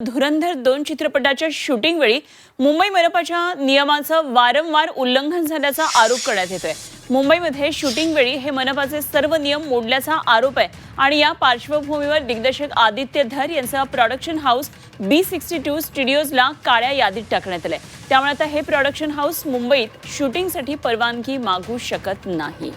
धुरंधर दोन चित्रपटाच्या शूटिंग वेळी मुंबई मनपाच्या नियमाचं वारंवार उल्लंघन झाल्याचा आरोप करण्यात येतोय. मुंबईमध्ये शूटिंग वेळी हे मनपाचे सर्व नियम मोडल्याचा आरोप आहे आणि या पार्श्वभूमीवर दिग्दर्शक आदित्य धर यांचा production house B sixty two स्टुडिओजला काळ्या यादीत टाकण्यात आलंय. त्यामुळे आता हे प्रॉडक्शन हाऊस मुंबईत शूटिंगसाठी परवानगी मागू शकत नाही.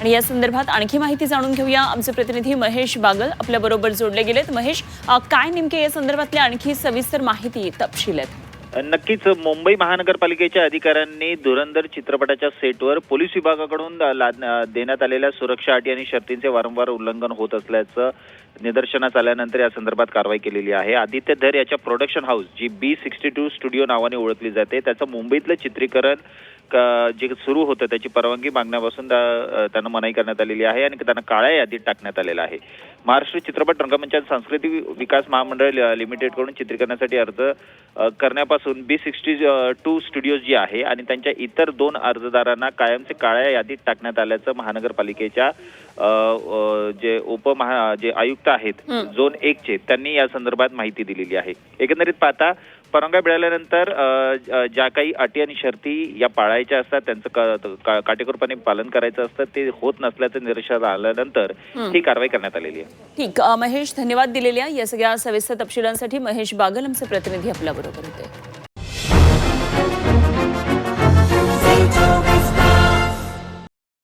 आणि या संदर्भात आणखी माहिती जाणून घेऊया. आमचे प्रतिनिधी महेश बागल आपल्या बरोबर जोडले गेलेत. महेश काय नेमके या संदर्भातली आणखी सविस्तर माहिती तपशील आहेत? नक्कीच मुंबई महानगरपालिकेच्या अधिकाऱ्यांनी धुरंधर चित्रपटाच्या सेटवर पोलीस विभागाकडून लाद- देण्यात आलेल्या सुरक्षा अटी आणि शर्तींचे वारंवार उल्लंघन होत असल्याचं निदर्शनास आल्यानंतर या संदर्भात कारवाई केलेली आहे. आदित्य धर याच्या production house G B sixty two studio नावाने ओळखली जाते त्याचं मुंबईतलं चित्रीकरण जे सुरू होतं त्याची परवानगी मागण्यापासून त्या- त्यांना मनाई करण्यात आलेली आहे आणि त्यांना काळ्या यादीत टाकण्यात आलेलं आहे महाराष्ट्र चित्रपट रंगमंच आणि सांस्कृतिक विकास महामंडळ लिमिटेडकडून चित्रीकरणासाठी अर्ज करण्यापासून बी सिक्स्टी टू स्टुडिओज जी आहे आणि त्यांच्या इतर दोन अर्जदारांना कायमचे काळ्या यादीत टाकण्यात आल्याचं महानगरपालिकेच्या जे उपमहा जे आयुक्त आहेत. झोन एकचे त्यांनी या संदर्भात माहिती दिलेली आहे एकंदरीत पाहता परवानग्या मिळाल्यानंतर ज्या काही अटी आणि शर्ती या पाळायच्या असतात त्यांचं काटेकोरपणे पालन करायचं असतं ते होत नसल्याचं निदर्शनास आल्यानंतर हं. कारवाई करण्यात आलेली आहे. ठीक. महेश धन्यवाद दिलेल्या या सगळ्या सविस्तर तपशिलांसाठी महेश बागल आमचे प्रतिनिधी आपल्या बरोबर होते.